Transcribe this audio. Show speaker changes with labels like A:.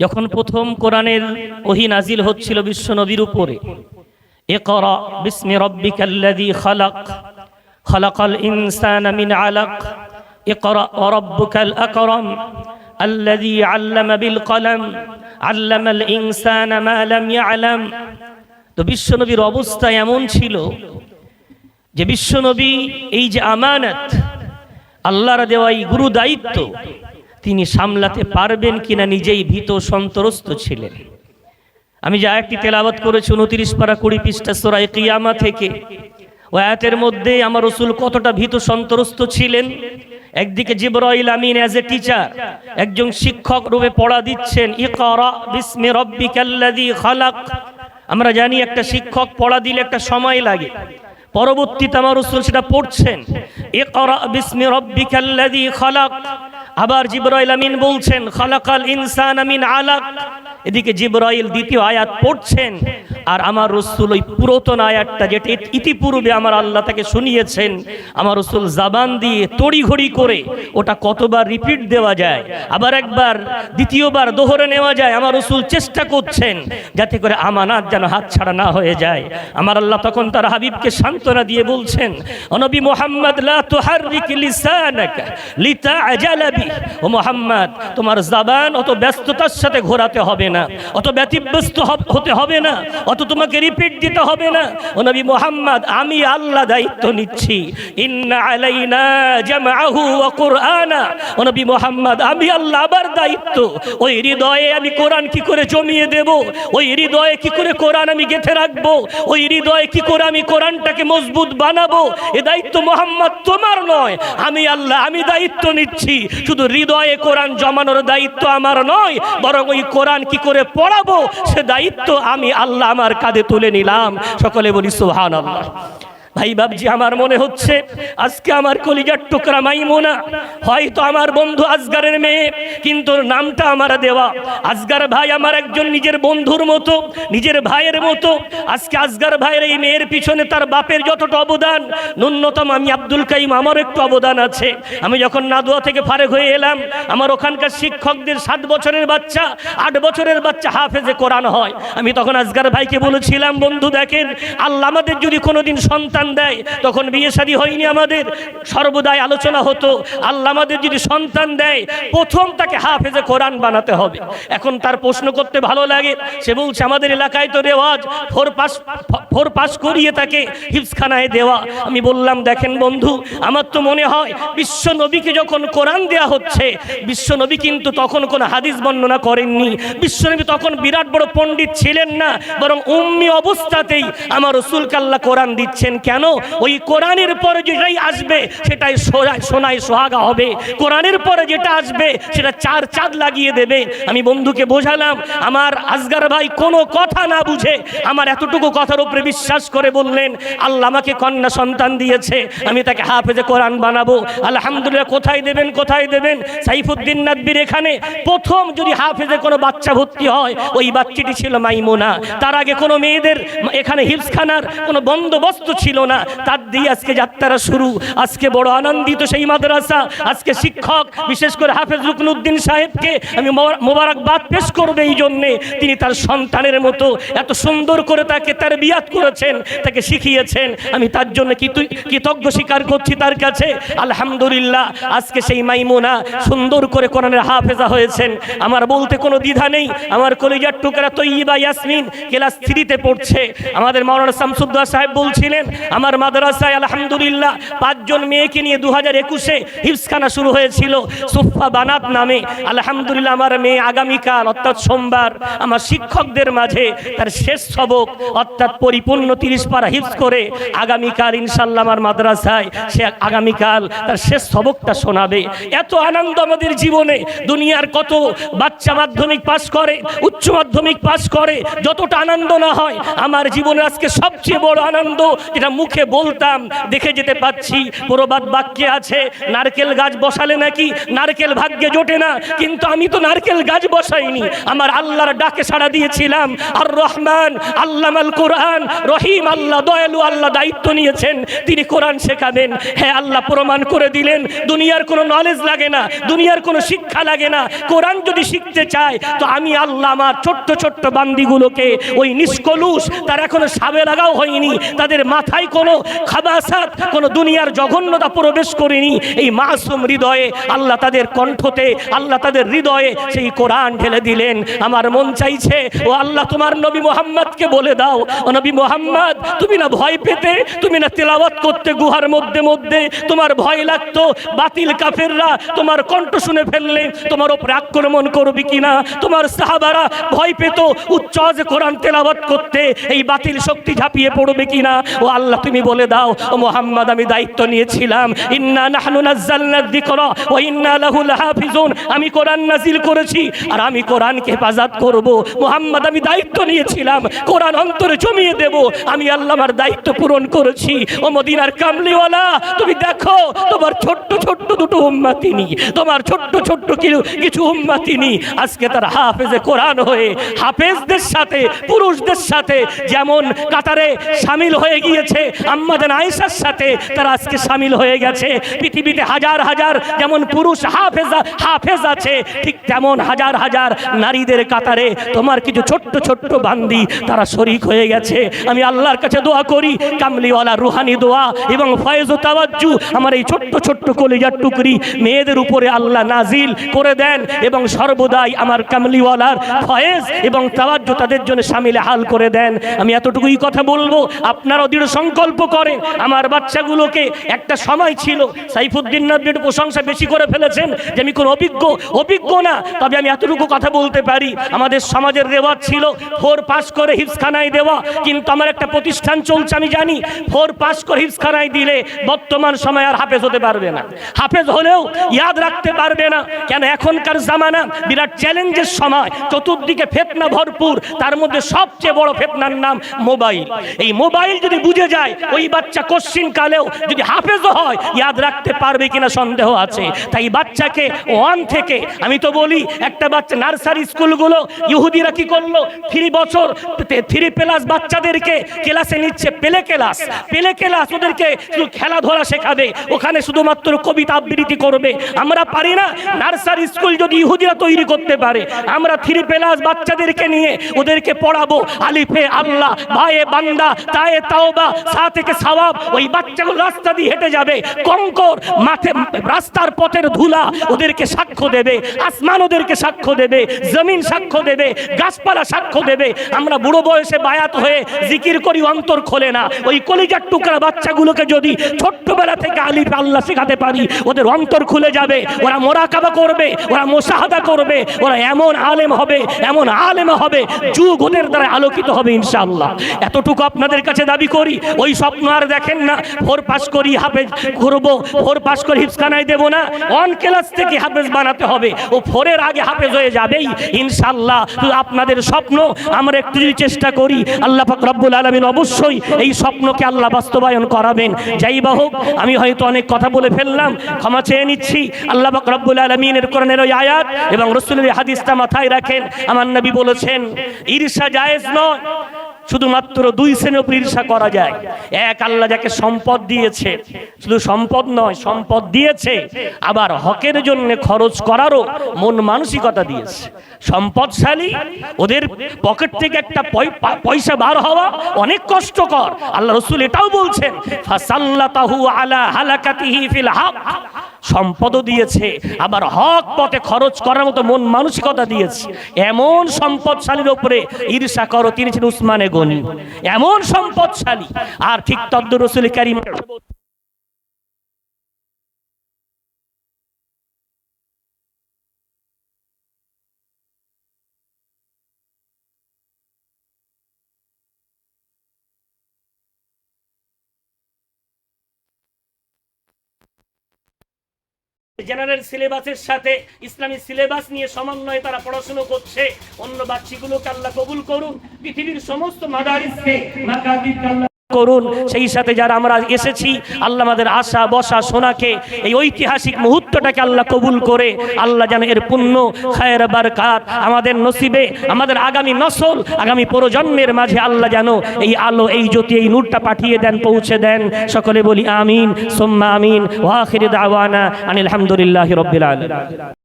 A: যখন প্রথম কোরআনের ওহি নাজিল হচ্ছিল বিশ্ব নবীর উপরে এ করা বিস্মে রব্বিক আল্লাদি খালাক, খালাকাল ইনসান আমিন আলাক এ করা অরব্বুকাল আকরম আল্লাদি আল্লাম বিল কলাম, আল্লামাল ইনসান মা লাম আলম তো বিশ্বনবীর অবস্থা এমন ছিল যে বিশ্বনবী এই যে আমানত, আল্লাহর দেওয়া এই গুরু দায়িত্ব তিনি সামলাতে পারবেন কিনা নিজেই ভীত সন্তরস্ত ছিলেন। আমি যা একটি তেলাওয়াত করেছি উনত্রিশ পারা কুড়ি পৃষ্ঠা সোরাই কিয়ামা থেকে। ও আয়াতের মধ্যে আমার রসুল কতটা ভীত সন্তরস্ত ছিলেন। একদিকে জিবরাইল আমিন অ্যাজ এ টিচার একজন শিক্ষক রূপে পড়া দিচ্ছেন, ইকরা বিস্মি রব্বিকাল্লাযী খালাক। আমরা জানি একটা শিক্ষক পড়া দিলে একটা সময় লাগে। পরবর্তীতে আমার রসুল সেটা পড়ছেন, ইকরা বিস্মি রব্বিকাল্লাযী খালাক। আবার জিবরাইল আমিন বলছেন খালাকাল ইনসান আমিন আলাক। এদিকে জিবরাইল দ্বিতীয় আয়াত পড়ছেন আর আমার রসুল ওই পুরাতন আয়াতটা যেটা ইতিপূর্বে আমার আল্লাহ তাকে শুনিয়েছেন, আমার রসুল জাবান দিয়ে তড়িঘড়ি করে ওটা কতবার রিপিট দেওয়া যায়, আবার একবার, দ্বিতীয়বার দোহরে নেওয়া যায়, আমার রসুল চেষ্টা করছেন যাতে করে আমানাত যেন হাত ছাড়া না হয়ে যায়। আমার আল্লাহ তখন তার হাবিবকে সান্ত্বনা দিয়ে বলছেন অনবী মোহাম্মদ ও মোহাম্মদ, তোমার জাবান অত ব্যস্ততার সাথে ঘোরাতে হবে না, অত ব্যতিব্যস্ত হতে হবে না, অত তোমাকে রিপিট দিতে হবে না। ও নবী মোহাম্মদ, আমি আল্লাহ দায়িত্ব নিচ্ছি। ইন্না আলাইনা কুরআনা। ও নবী মোহাম্মদ, আমি আল্লাহ আবার দায়িত্ব। ওই হৃদয়ে আমি কোরআন কি করে জমিয়ে দেব? ওই হৃদয়ে কি করে কোরআন আমি গেঁথে রাখব? ওই হৃদয়ে কি করে আমি কোরআনটাকে মজবুত বানাবো? এ দায়িত্ব মোহাম্মদ তোমার নয়, আমি আল্লাহ, আমি দায়িত্ব নিচ্ছি। শুধু হৃদয়ে কোরআন জমানোর দায়িত্ব আমার নয়, বরং ওই কোরআন কি করে পড়াবো? সে দায়িত্ব আমি আল্লাহ আমার কাঁধে তুলে নিলাম। সকলে বলি সুহান আল্লাহ ভাই বাবজি আমার মনে হচ্ছে আজকে আমার কলিজার টুকরা মাইমুনা। হয়তো আমার বন্ধু আজগারের মেয়ে, কিন্তু নামটা আমার দেওয়া। আজগার ভাই আমার একজন নিজের বন্ধুর মতো, নিজের ভাইয়ের মতো। আজকে আজগার ভাইয়ের এই মেয়ের পিছনে তার বাপের যতটা অবদান, ন্যূনতম আমি আব্দুল কাইম আমার একটু অবদান আছে। আমি যখন নাদুয়া থেকে ফারেক হয়ে এলাম, আমার ওখানকার শিক্ষকদের সাত বছরের বাচ্চা, আট বছরের বাচ্চা হাফেজে কোরআন হয়। আমি তখন আজগার ভাইকে বলেছিলাম, বন্ধু দেখেন, আল্লাহ আমাদের যদি কোনোদিন সন্তান দেয়, তখন বিয়ে শাদী হয়নি আমাদের। সর্বদাই আলোচনা হতো, আল্লাহ আমাদের যদি সন্তান দেয়, প্রথম তাকে হাফেজে কোরআন বানাতে হবে। এখন তার প্রশ্ন করতে ভালো লাগে, সে বলছে, আমাদের এলাকায় তো রেওয়াজ, ফোর পাস ফোর পাস করিয়ে তাকে হিফসখানায় দেওয়া। আমি বললাম, দেখেন বন্ধু, আমার তো মনে হয় বিশ্ব নবীকে যখন কোরআন দেয়া হচ্ছে, বিশ্ব নবী কিন্তু তখন কোনো হাদিস বর্ণনা করেননি। বিশ্বনবী তখন বিরাট বড় পণ্ডিত ছিলেন না, বরং উম্মি অবস্থাতেই আমার রসুলকে আল্লাহ কোরআন দিচ্ছেন। কেন? ওই কোরআনের পরে যেটাই আসবে, সেটাই সোনায় সোহাগা হবে। কোরআনের পরে যেটা আসবে, সেটা চার চাঁদ লাগিয়ে দেবে। আমি বন্ধুকে বোঝালাম, আমার আজগার ভাই কোনো কথা না বুঝে আমার এতটুকু কথার উপরে বিশ্বাস করে বললেন, আল্লাহ আমাকে কন্যা সন্তান দিয়েছে, আমি তাকে হাফেজে কোরআন বানাবো। আলহামদুলিল্লাহ, কোথায় দেবেন কোথায় দেবেন? সাইফুদ্দিন নাদবির এখানে। প্রথম যদি হাফেজে কোনো বাচ্চা ভর্তি হয়, ওই বাচ্চাটি ছিল মাইমোনা। তার আগে কোনো মেয়েদের এখানে হিলসখানার কোনো বন্দোবস্ত ছিল না, তার দিয়ে আজকে যাত্রা শুরু। আজকে বড় আনন্দিত সেই মাদ্রাসা, আজকে শিক্ষক, বিশেষ করে হাফেজ রুকনুদ্দিন সাহেবকে আমি মোবারকবাদ পেশ করবে এই জন্যে। তিনি তার সন্তানের মতো এত সুন্দর করে তাকে তার বিয়াত করেছেন, তাকে শিখিয়েছেন। আমি তার জন্য কৃত- কৃতজ্ঞ স্বীকার করছি তার কাছে। আলহামদুলিল্লাহ, আজকে সেই মাইমুনা সুন্দর করে কোরআনের হাফেজা হয়েছেন। আমার বলতে কোনো দ্বিধা নেই। আমার কলিজার টুকরা তৈবা ইয়াসমিন ক্লাস থ্রিতে পড়ছে। আমাদের মৌলানা শামসুদ্দা সাহেব বলছিলেন আমার মাদ্রাসায়, আলহামদুলিল্লাহ, পাঁচজন মেয়েকে নিয়ে দু হাজার একুশে হিফসখানা শুরু হয়েছিল সুফা বানাত নামে। আলহামদুলিল্লাহ, আমার মেয়ে আগামীকাল, অর্থাৎ সোমবার, আমার শিক্ষকদের মাঝে তার শেষ সবক, অর্থাৎ পরিপূর্ণ তিরিশ পারা হিফস করে, আগামীকাল ইনশাল্লাহ আমার মাদ্রাসায় সে আগামীকাল তার শেষ সবকটা শোনাবে। এত আনন্দ আমাদের জীবনে, দুনিয়ার কত বাচ্চা মাধ্যমিক পাস করে, উচ্চ মাধ্যমিক পাস করে, যতটা আনন্দ না হয়, আমার জীবনে আজকে সবচেয়ে বড় আনন্দ, যেটা মুখে বলতাম, দেখে যেতে পাচ্ছি, প্রবাদ বাক্যে আছে, নারকেল গাছ বসালে নাকি? নারকেল ভাগ্যে জোটে না, কিন্তু আমি তো নারকেল গাছ বসাইনি। আমার আল্লাহর ডাকে সাড়া দিয়েছিলাম আর রহমান আল্লামাল কোরআন, রহিম আল্লাহ, দয়ালু আল্লাহ দায়িত্ব নিয়েছেন, তিনি কোরআন শেখাবেন। হ্যাঁ আল্লাহ প্রমাণ করে দিলেন, দুনিয়ার কোনো নলেজ লাগে না, দুনিয়ার কোনো শিক্ষা লাগে না। কোরআন যদি শিখতে চায়, তো আমি আল্লাহ আমার ছোট্ট ছোট্ট বান্দিগুলোকে ওই নিষ্কলুষ, তার এখনও সাবে লাগাও হয়নি, তাদের মাথায় কোনো খাবাসাত, কোনো দুনিয়ার জঘন্যতা প্রবেশ করেনি। এই মাসুম হৃদয়ে আল্লাহ তাদের কণ্ঠতে, আল্লাহ তাদের হৃদয়ে সেই কোরআন ঢেলে দিলেন। আমার মন চাইছে, ও আল্লাহ তোমার নবী মোহাম্মদকে বলে দাও। ও নবী মোহাম্মদ, তুমি না ভয় পেতে, তুমি না তেলাওয়াত করতে গুহার মধ্যে মধ্যে, তোমার ভয় লাগতো, বাতিল কাফেররা তোমার কণ্ঠ শুনে ফেললে, তোমার ওপরে আক্রমণ করবি কিনা? তোমার সাহাবারা ভয় পেত, উচ্চ কোরআন তেলাওয়াত করতে, এই বাতিল শক্তি ঝাঁপিয়ে পড়বে কিনা? ও আল্লাহ তুমি বলে দাও ও মোহাম্মদ, আমি দায়িত্ব নিয়েছিলাম। ইন্না নাহনু নাজ্জালনা যিকরা ওয়া ইন্না লাহু লাহাফিজুন। আমি কোরআন নাজিল করেছি আর আমি কোরআনকে হেফাজত করব। মোহাম্মদ, আমি দায়িত্ব নিয়েছিলাম। কোরআন অন্তরে জমিয়ে দেব। আমি আল্লাহ আমার দায়িত্ব পূরণ করেছি। ও মদিনার কামলিওয়ালা, তুমি দেখো, তোমার ছোট্ট ছোট্ট দুটো উম্মাতিনি, তোমার ছোট্ট ছোট্ট কিছু কিছু উম্মাতিনি আজকে তার হাফেজে কোরআন হয়ে, হাফেজদের সাথে, পুরুষদের সাথে যেমন কাতারে সামিল হয়ে গিয়েছে আম্মাদান আয়েশার সাথে তারা আজকে সামিল হয়ে গেছে। পৃথিবীতে হাজার হাজার যেমন পুরুষ হাফেজ হাফেজ আছে, ঠিক তেমন হাজার হাজার নারীদের কাতারে তোমার কিছু ছোট্ট ছোট্ট বান্দি তারা শরিক হয়ে গেছে। আমি আল্লাহর কাছে দোয়া করি, কামলিওয়ালা রুহানি দোয়া এবং ফয়েজ ও তাওয়াজ্জু আমার এই ছোট্ট ছোট্ট কলিজার টুকরি মেয়েদের উপরে আল্লাহ নাজিল করে দেন এবং সর্বদাই আমার কামলিওয়ালার ফয়েজ এবং তাওয়াজ্জু তাদের জন্য সামিলে হাল করে দেন। আমি এতটুকুই কথা বলব। আপনারাও দৃঢ় সংকল্প করেন। আমার বাচ্চাগুলোকে একটা সময় ছিল সাইফুদ্দিন নবী প্রশংসা বেশি করে ফেলেছেন যে আমি কোনো অভিজ্ঞ অভিজ্ঞ না। তবে আমি এতটুকু কথা বলতে পারি, আমাদের সমাজের রেওয়াজ ছিল ফোর পাস করে হিফসখানায় দেওয়া। কিন্তু আমার একটা প্রতিষ্ঠান চলছে, আমি জানি, ফোর পাস করে হিফসখানায় দিলে বর্তমান সময় আর হাফেজ হতে পারবে না। হাফেজ হলেও ইয়াদ রাখতে পারবে না। কেন এখনকার জামানা বিরাট চ্যালেঞ্জের সময়, চতুর্দিকে ফেতনা ভরপুর, তার মধ্যে সবচেয়ে বড় ফেতনার নাম মোবাইল। এই মোবাইল যদি বুঝে যায় ওই বাচ্চা কোশ্চিন কালেও যদি হাফেজও হয়, ইয়াদ রাখতে পারবে কিনা সন্দেহ আছে। তাই বাচ্চাকে ওয়ান থেকে, আমি তো বলি, একটা বাচ্চা নার্সারি স্কুলগুলো, ইহুদিরা কি করল? থ্রি বছর থ্রি প্লাস বাচ্চাদেরকে ক্লাসে নিচ্ছে, পেলে ক্লাস পেলে ক্লাস, ওদেরকে শুধু খেলাধুলা শেখাবে, ওখানে শুধুমাত্র কবিতা আবৃত্তি করবে। আমরা পারি না, নার্সারি স্কুল যদি ইহুদিরা তৈরি করতে পারে, আমরা থ্রি প্লাস বাচ্চাদেরকে নিয়ে ওদেরকে পড়াবো, আলিফে আল্লাহ ভায়ে বান্দা, তায়ে তাওবা সা থেকে সওয়াব ওই বাচ্চাগুলো রাস্তা দিয়ে হেঁটে যাবে। কঙ্কর মাঠে রাস্তার পথের ধুলা ওদেরকে সাক্ষ্য দেবে, আসমান ওদেরকে সাক্ষ্য দেবে, জমিন সাক্ষ্য দেবে, গাছপালা সাক্ষ্য দেবে। আমরা বুড়ো বয়সে বায়াত হয়ে জিকির করি, অন্তর খোলে না। ওই কলিজার টুকরা বাচ্চাগুলোকে যদি ছোট্টবেলা থেকে আলিফ আল্লাহ শেখাতে পারি, ওদের অন্তর খুলে যাবে, ওরা মোরাকাবা করবে, ওরা মোশাহাদা করবে, ওরা এমন আলেম হবে, এমন আলেম হবে, যুগ ওদের দ্বারা আলোকিত হবে ইনশাআল্লাহ। এতটুকু আপনাদের কাছে দাবি করি ওই স্বপ্ন আর দেখেন না। ফোর পাস করি হাফেজ করব ফোর পাস করে হিপসখানায় দেবো না। অন ক্লাস থেকে হাফেজ বানাতে হবে। ও ফোরের আগে হাফেজ হয়ে যাবেই, ইনশাআল্লাহ। শুধু আপনাদের স্বপ্ন, আমরা একটু যদি চেষ্টা করি, আল্লাহ পাক রব্বুল আলমিন অবশ্যই এই স্বপ্নকে আল্লাহ বাস্তবায়ন করাবেন। যাই বা হোক, আমি হয়তো অনেক কথা বলে ফেললাম, ক্ষমা চেয়ে নিচ্ছি। আল্লাহ পাক রব্বুল আলমিনের কোরআনের ওই আয়াত এবং রসুলের হাদিসটা মাথায় রাখেন। আমার নবী বলেছেন, ঈর্ষা জায়েজ নয়। শুধুমাত্র দুই শ্রেণির ঈর্ষা করা যায়। এক আল্লাহ যাকে সম্পদ দিয়েছে, শুধু সম্পদ নয়, সম্পদ দিয়েছে, আবার হকের জন্য খরচ করারও মন মানসিকতা দিয়েছে। সম্পদশালী, ওদের পকেট থেকে একটা পয়- পয়সা বার হওয়া অনেক কষ্টকর। আল্লাহ রসুল এটাও বলছেন, ফাসাল্লাতাহু আলা সম্পদও দিয়েছে, আবার হক পথে খরচ করার মতো মন মানসিকতা দিয়েছে। এমন সম্পদশালীর উপরে ঈর্ষা করো, তিনি ছিলেন উসমানে গনি এমন সম্পদশালী। আর ঠিক তদ্দ রসুল কারিম জেনারেল সিলেবাসের সাথে ইসলামী সিলেবাস নিয়ে সমন্বয়ে তারা পড়াশুনো করছে। অন্য বাচ্চিগুলোকে আল্লাহ কবুল করুন পৃথিবীর সমস্ত মাদারিসকে করুন। সেই সাথে যারা আমরা এসেছি, আল্লাহ আমাদের আশা, বসা সোনাকে এই ঐতিহাসিক মুহূর্তটাকে আল্লাহ কবুল করে, আল্লাহ যেন এর পুণ্য, খায়ের বারকাত আমাদের নসিবে, আমাদের আগামী নসল, আগামী প্রজন্মের মাঝে আল্লাহ যেন এই আলো, এই জ্যোতি, এই নূরটা পাঠিয়ে দেন, পৌঁছে দেন। সকলে বলি আমিন, সোম্মা আমিন ওয়াখির দাওয়ানা আনিল হামদুলিল্লাহি রব্বিল আলামিন।